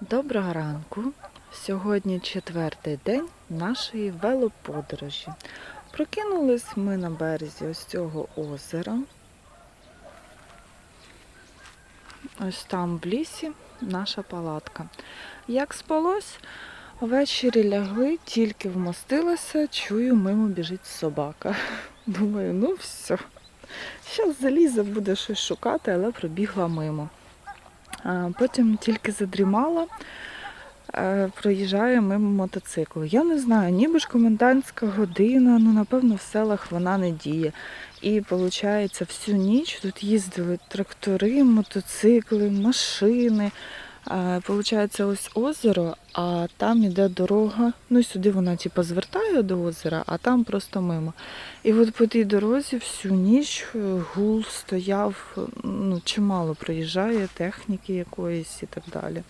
Доброго ранку. Сьогодні четвертий день нашої велоподорожі. Прокинулись ми на березі ось цього озера. Ось там в лісі наша палатка. Як спалось, ввечері лягли, тільки вмостилася, чую, мимо біжить собака. Думаю, ну все. Зараз залізе, буде щось шукати, але пробігла мимо. Потім тільки задрімала, е, проїжджає мимо мотоцикл. Я не знаю, ніби ж комендантська година, ну напевно в селах вона не діє. І виходить, всю ніч тут їздили трактори, мотоцикли, машини. Получається, ось озеро, а там іде дорога. Ну сюди вона типу, звертає до озера, а там просто мимо. І от по тій дорозі всю ніч е, гул стояв, ну, чимало проїжджає техніки якоїсь і так далі.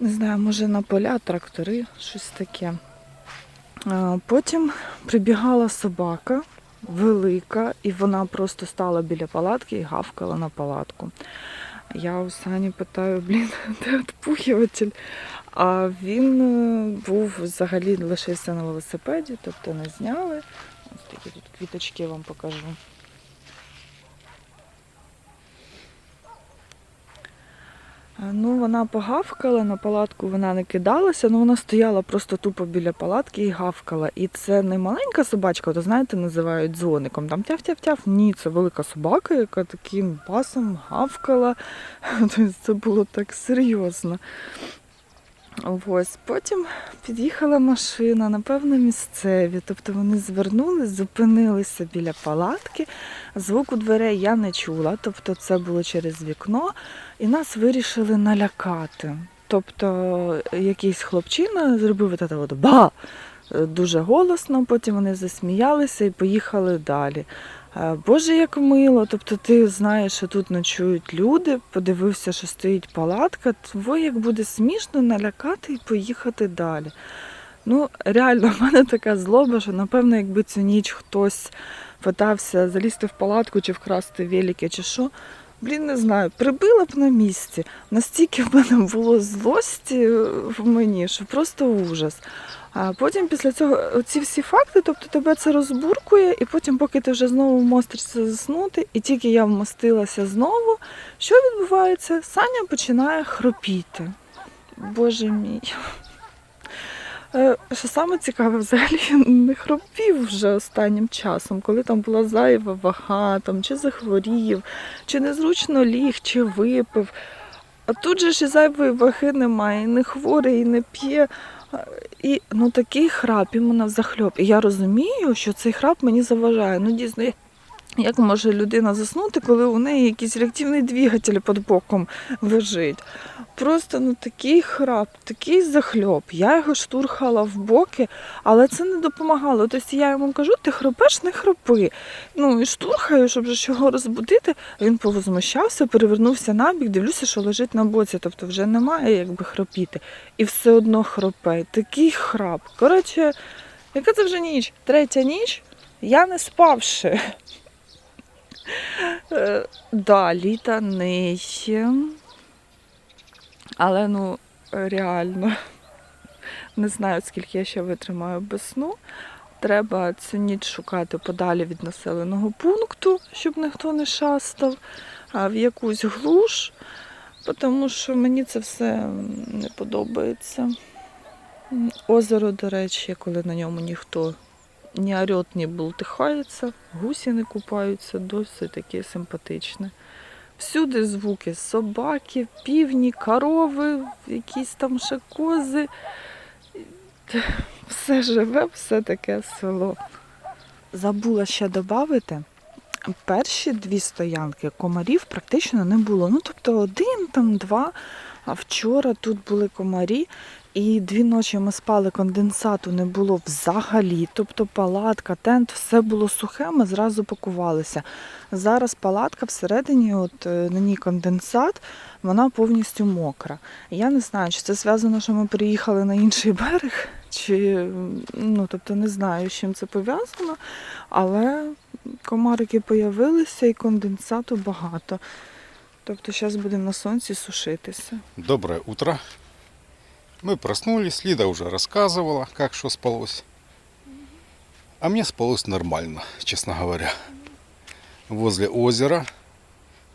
Не знаю, може на поля, трактори, щось таке. Потім прибігала собака велика, і вона просто стала біля палатки і гавкала на палатку. Я у Сані питаю, блін, де відпухіватель? А він е, був взагалі лишився на велосипеді, тобто не зняли. Ось такі тут квіточки вам покажу. Ну, вона погавкала, на палатку вона не кидалася, ну вона стояла просто тупо біля палатки і гавкала. І це не маленька собачка, то знаєте, називають дзвоником. Там тяв-тяв-тяв. Ні, це велика собака, яка таким басом гавкала. Тобто це було так серйозно. Ось потім під'їхала машина, напевно, місцеві. Тобто вони звернулись, зупинилися біля палатки. Звуку дверей я не чула, тобто це було через вікно, і нас вирішили налякати. Тобто якийсь хлопчина зробив от ба дуже голосно, потім вони засміялися і поїхали далі. Е, Боже, як мило, тобто ти знаєш, що тут ночують люди, подивився, що стоїть палатка, твоє як буде смішно налякати і поїхати далі. Ну, реально, в мене така злоба, що напевно, якби цю ніч хтось питався залізти в палатку чи вкрасти велики, чи що. Блін, не знаю, прибила б на місці. Настільки в мене було злості в мені, що просто ужас. А потім після цього ці всі факти, тобто тебе це розбуркує, і потім, поки ти вже знову вмостишся заснути, і тільки я вмостилася знову, що відбувається? Саня починає хропіти. Боже мій. Е, Що саме цікаве, взагалі не хропів вже останнім часом, коли там була зайва вага, там, чи захворів, чи незручно ліг, чи випив. А тут же ж і зайвої ваги немає, і не хворий, і не п'є. І ну такий храп йому на захльоп. І я розумію, що цей храп мені заважає. Ну, дійсно, як може людина заснути, коли у неї якийсь реактивний двигатель під боком лежить. Просто ну такий храп, такий захльоп. Я його штурхала в боки, але це не допомагало. Тобто я йому кажу, ти хропеш, не хропи. Ну і штурхаю, щоб же ж його розбудити. Він повозмущався, перевернувся на бік, дивлюся, що лежить на боці, тобто вже немає якби хропіти. І все одно хропе. Такий храп. Коротше, яка це вже ніч? Третя ніч, я не спавши. Е, Да, літа є. Але ну реально не знаю, скільки я ще витримаю без сну. Треба цю ніч шукати подалі від населеного пункту, щоб ніхто не шастав, а в якусь глуш, тому що мені це все не подобається. Озеро, до речі, коли на ньому ніхто ні орет, ні бултихається, гусі не купаються, досить таке симпатичне. Всюди звуки собаки, півні, корови, якісь там ще кози. Все живе, все таке село. Забула ще додати, перші дві стоянки комарів практично не було. Ну, тобто один, там два. А вчора тут були комарі, і дві ночі ми спали, конденсату не було взагалі. Тобто палатка, тент, все було сухе, ми зразу пакувалися. Зараз палатка всередині, от е, на ній конденсат, вона повністю мокра. Я не знаю, чи це зв'язано, що ми приїхали на інший берег, чи ну, тобто не знаю, з чим це пов'язано, але комарики появилися і конденсату багато. Тобто зараз будемо на сонці сушитися. Доброе утро. Мы проснулись, Лида уже рассказывала, как что спалось. А мне спалось нормально, честно говоря. Возле озера.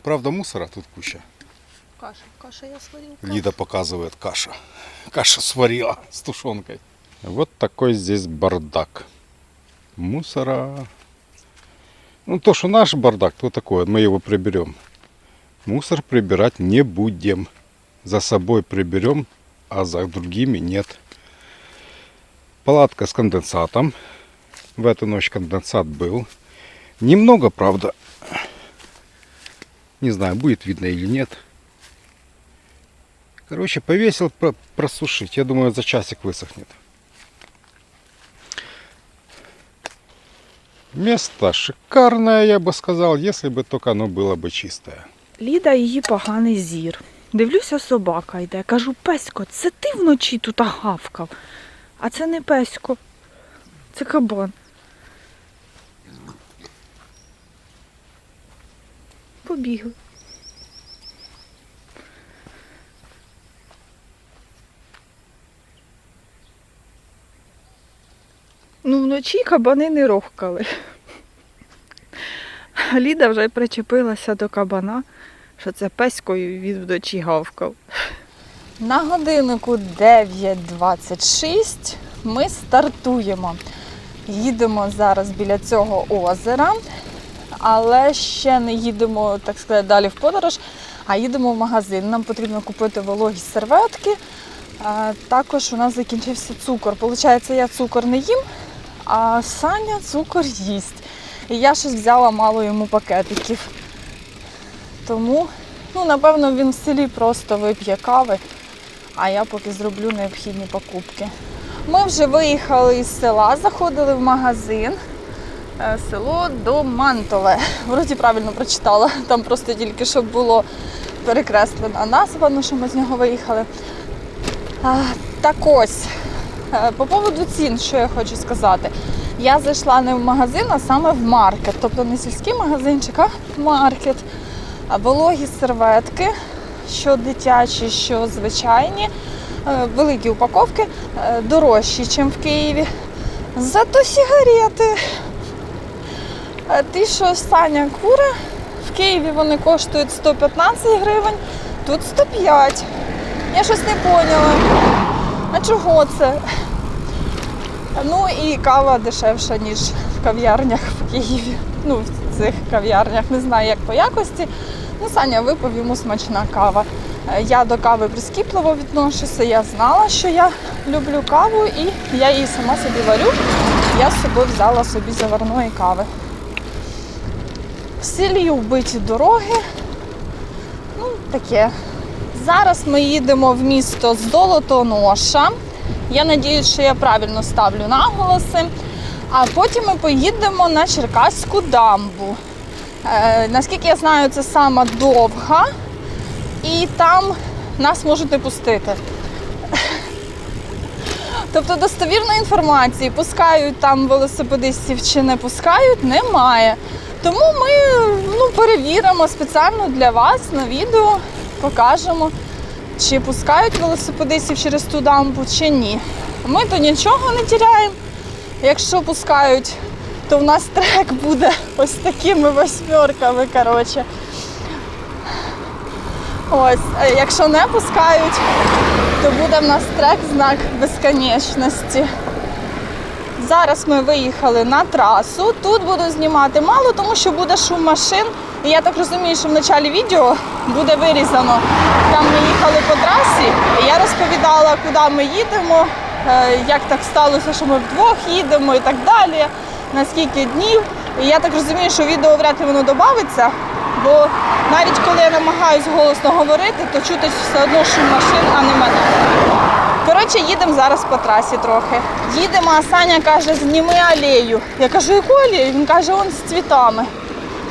Правда, мусора тут куча. Каша, каша я сварил. Лида показывает каша. Каша сварила с тушенкой. Вот такой здесь бардак. Мусора. Ну, то, что наш бардак, то такое, мы его приберем. Мусор прибирать не будем. За собой приберем, а за другими нет. Палатка с конденсатом. В эту ночь конденсат был. Немного, правда. Не знаю, будет видно или нет. Короче, повесил про- просушить. Я думаю, за часик высохнет. Место шикарное, я бы сказал, если бы только оно было бы чистое. Ліда її поганий зір. Дивлюся, собака йде. Кажу, песько, це ти вночі тут гавкав. А це не песько. Це кабан. Побігли. Ну, вночі кабани не рохкали. Ліда вже причепилася до кабана, що це пеською він вночі гавкав. На годиннику 9.26 ми стартуємо. Їдемо зараз біля цього озера, але ще не їдемо, так сказати, далі в подорож, а їдемо в магазин. Нам потрібно купити вологі серветки. Також у нас закінчився цукор. Получається, я цукор не їм, а Саня цукор їсть. І я щось взяла мало йому пакетиків. Тому, ну, напевно, він в селі просто вип'є кави, а я поки зроблю необхідні покупки. Ми вже виїхали із села, заходили в магазин. Е, Село Домантове. Вроді правильно прочитала. Там просто тільки щоб було перекреслена назва, ну що ми з нього виїхали. А, так ось, е, по поводу цін, що я хочу сказати. Я зайшла не в магазин, а саме в маркет. Тобто не сільський магазинчик, а маркет. Вологі серветки, що дитячі, що звичайні, е, великі упаковки, е, дорожчі, ніж в Києві. Зато сигарети. Е, Ті, що Саня куре, в Києві вони коштують 115 гривень, тут 105. Я щось не поняла. А чого це? Ну і кава дешевша, ніж в кав'ярнях в Києві. Ну, в цих кав'ярнях. Не знаю, як по якості. Ну, Саня випив йому смачна кава. Е, Я до кави прискіпливо відношуся. Я знала, що я люблю каву, і я її сама собі варю. Я з собою взяла собі заварної кави. В селі вбиті дороги. Ну, таке. Зараз ми їдемо в місто з Золотоноша. Я надіюсь, що я правильно ставлю наголоси. А потім ми поїдемо на Черкаську дамбу. Е, наскільки я знаю, це сама довга, і там нас можуть не пустити. Тобто достовірної інформації, пускають там велосипедистів чи не пускають, немає. Тому ми ну, перевіримо спеціально для вас на відео, покажемо, чи пускають велосипедистів через ту дамбу, чи ні. Ми то нічого не тіряємо. Якщо пускають, то в нас трек буде ось такими восьмерками. Коротше. Ось, якщо не пускають, то буде в нас трек знак безконечності. Зараз ми виїхали на трасу. Тут буду знімати мало, тому що буде шум машин. І я так розумію, що в началі відео буде вирізано. Там ми їхали по трасі, і я розповідала, куди ми їдемо, е, як так сталося, що ми вдвох їдемо і так далі, на скільки днів. І я так розумію, що відео вряд ли воно додається, бо навіть коли я намагаюся голосно говорити, то чути все одно шум машин, а не мене. Коротше, їдемо зараз по трасі трохи. Їдемо, а Саня каже, зніми алею. Я кажу, яку алею? Він каже, он з цвітами.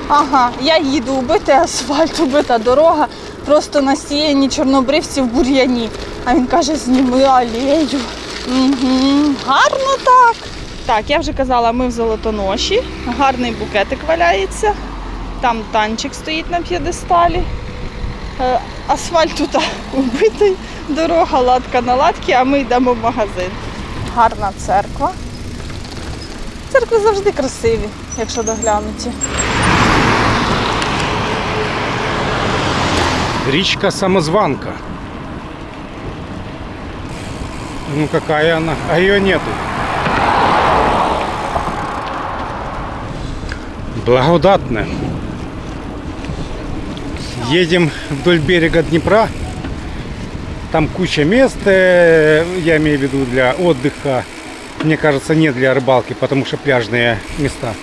Ага, я їду, убитий асфальт, убита дорога, просто насіяні чорнобривці в бур'яні. А він каже, зніми алею. Угу, гарно так. Так, я вже казала, ми в золотоноші. Гарний букетик валяється. Там танчик стоїть на п'єдесталі. Е, Асфальт тут убитий, дорога латка на латки, а ми йдемо в магазин. Гарна церква. Церкви завжди красиві, якщо доглянуті. Речка Самозванка. Ну какая она? А ее нету. Благодатная. Едем вдоль берега Днепра. Там куча мест, э, я имею в виду для отдыха. Мне кажется, не для рыбалки, потому что пляжные места.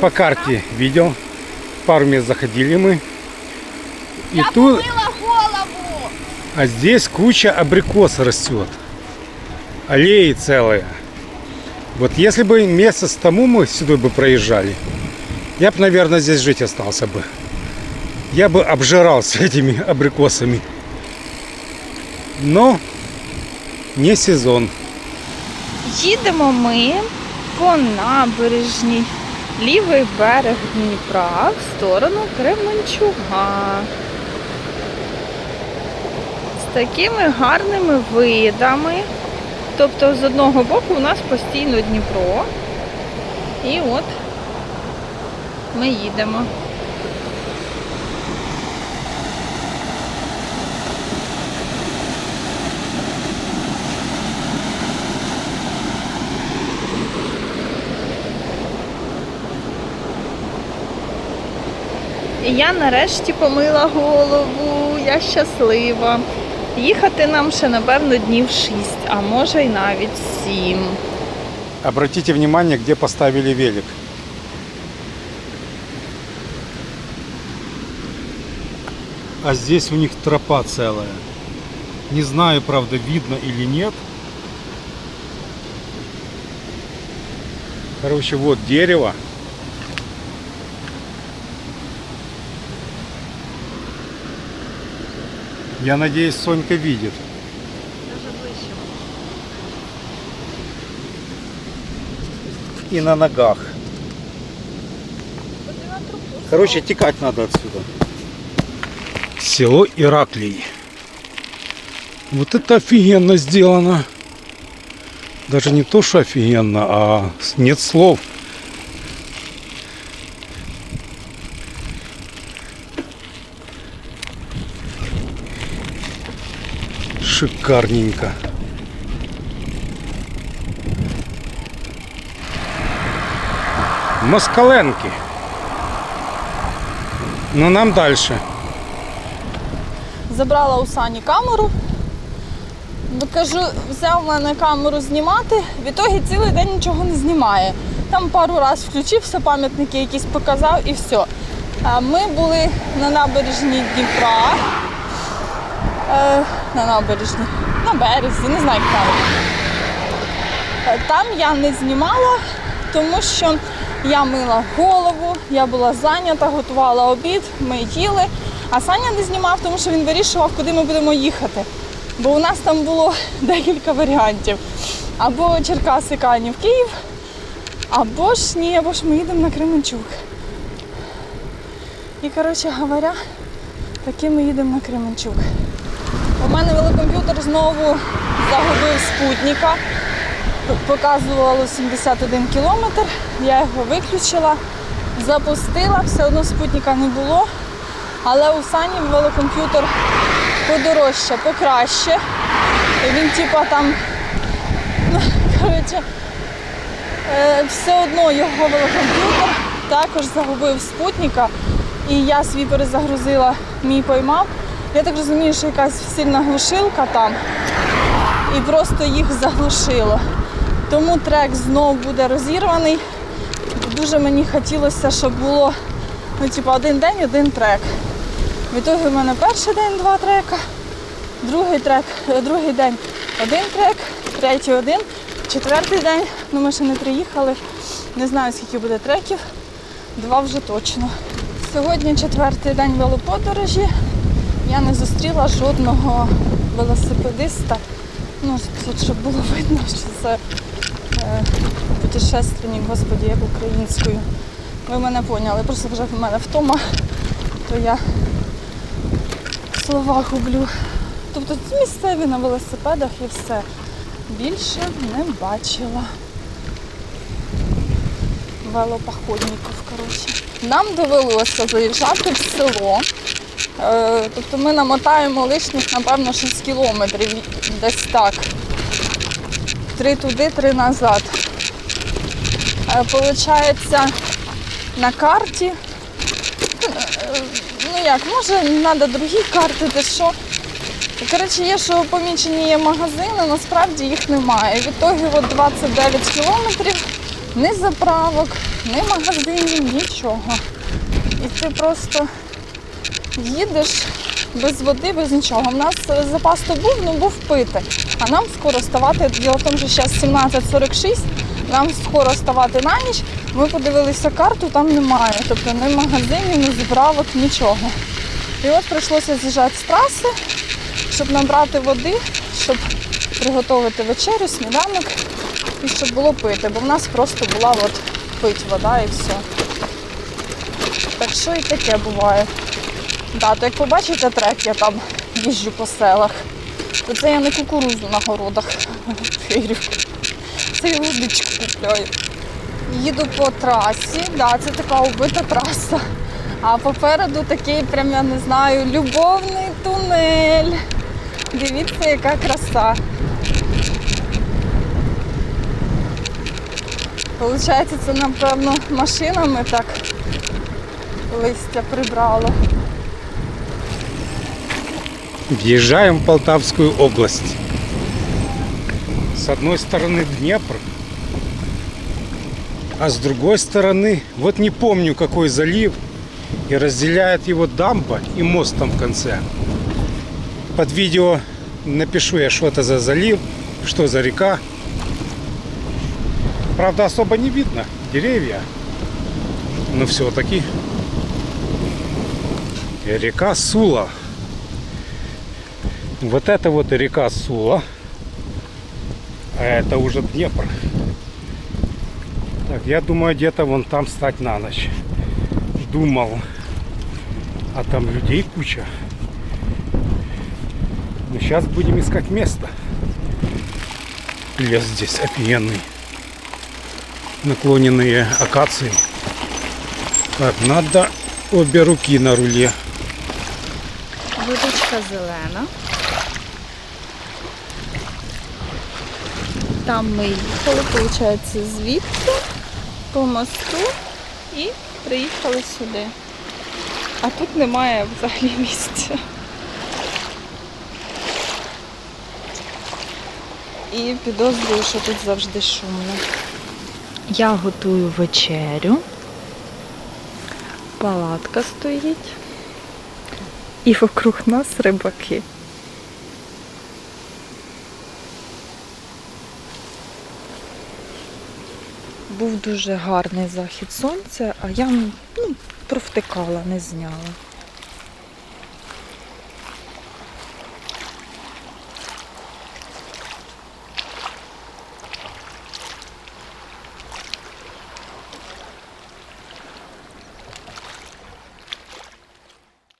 По карте видел. Пару мест заходили мы. И тут... голову! А здесь куча абрикос растет. Аллеи целые. Вот если бы месяц тому мы сюда бы проезжали, я бы, наверное, здесь жить остался бы. Я бы обжирался этими абрикосами. Но не сезон. Їдемо ми по набережній лівий берег Дніпра в сторону Кременчуга. З такими гарними видами. Тобто з одного боку у нас постійно Дніпро. І от ми їдемо. І я нарешті помила голову, я щаслива. Їхати нам ще, напевно, днів 6, а може й навіть 7. Обратите внимание, где поставили велик. А здесь у них тропа целая. Не знаю, правда, видно или нет. Короче, вот дерево. Я надеюсь, Сонька видит. И на ногах. Короче, текать надо отсюда. Село Ираклий. Вот это офигенно сделано. Даже не то, что офигенно, а нет слов. Шикарненько. Москаленки. Ну нам дальше. Забрала у Сані камеру. Кажу, взяв мене камеру знімати, в ітогі цілий день нічого не знімає. Там пару разів включився, пам'ятники якісь показав і все. Ми були на набережні Дніпра. Е, на набережні, на березі, не знаю, як правильно. Е, Там я не знімала, тому що я мила голову, я була зайнята, готувала обід, ми їли. А Саня не знімав, тому що він вирішував, куди ми будемо їхати. Бо у нас там було декілька варіантів. Або Черкаси Канів Київ, або ж ні, або ж ми їдемо на Кременчук. І, коротше говоря, таки ми їдемо на Кременчук. У мене велокомп'ютер знову загубив спутника. Показувало 71 кілометр. Я його виключила, запустила, все одно спутника не було. Але у Сані велокомп'ютер подорожче, покраще. Він типа там, ну, коротше, е, все одно його велокомп'ютер також загубив спутника. І я свій перезагрузила, мій поймав. Я так розумію, що якась сильна глушилка там і просто їх заглушило. Тому трек знов буде розірваний. Дуже мені хотілося, щоб було ну, типу, один день, один трек. В ітогі в мене перший день два трека, другий трек, е, другий день один трек, третій один, четвертий день, ну ми ще не приїхали. Не знаю, скільки буде треків, два вже точно. Сьогодні четвертий день велоподорожі. Я не зустріла жодного велосипедиста. Ну, тут, щоб було видно, що це е, путешественник, господі, як українською. Ви мене поняли, просто вже в мене втома, то я слова гублю. Тобто місцеві на велосипедах і все. Більше не бачила. Велопоходників, коротше. Нам довелося заїжджати в село. Е, тобто ми намотаємо лишніх, напевно, 6 кілометрів, десь так. Три туди, три назад. Е, Получається, на карті. Ну як, може, треба другі карти, де що. Коротше, є, що помічені є магазини, насправді їх немає. В ітогі от 29 кілометрів, ні заправок, ні магазинів, нічого. І ти просто їдеш без води, без нічого. У нас запас то був, ну був пити. А нам скоро ставати, діло в тому, що зараз 17.46, нам скоро ставати на ніч. Ми подивилися карту, там немає. Тобто ні магазинів, ні заправок, нічого. І от прийшлося з'їжджати з траси, щоб набрати води, щоб приготувати вечерю, сніданок і щоб було пити, бо в нас просто була от пить вода і все. Так що і таке буває. Да, то як побачите трек, я там їжджу по селах, то це я не кукурузу на городах. Це я водичку купляю. Їду по трасі, да, це така убита траса. А попереду такий, прям я не знаю, любовний тунель. Дивіться, яка краса. Получається, це, напевно, машинами так листя прибрало. Въезжаем в Полтавскую область. С одной стороны Днепр, а с другой стороны, вот не помню какой залив, и разделяет его дамба и мост там в конце. Под видео напишу я, что это за залив, что за река. Правда, особо не видно деревья, но все-таки река Сула. Вот это вот река Сула. А это уже Днепр. Так, я думаю, где-то вон там стать на ночь. Думал. А там людей куча. Ну, сейчас будем искать место. Лес здесь офигенный. Наклоненные акации. Так, надо обе руки на руле. Водичка зелена. Там ми їхали, виходить, звідти по мосту і приїхали сюди. А тут немає взагалі місця. І підозрюю, що тут завжди шумно. Я готую вечерю. Палатка стоїть. І вокруг нас рибаки. Був дуже гарний захід сонця, а я ну, провтикала, не зняла.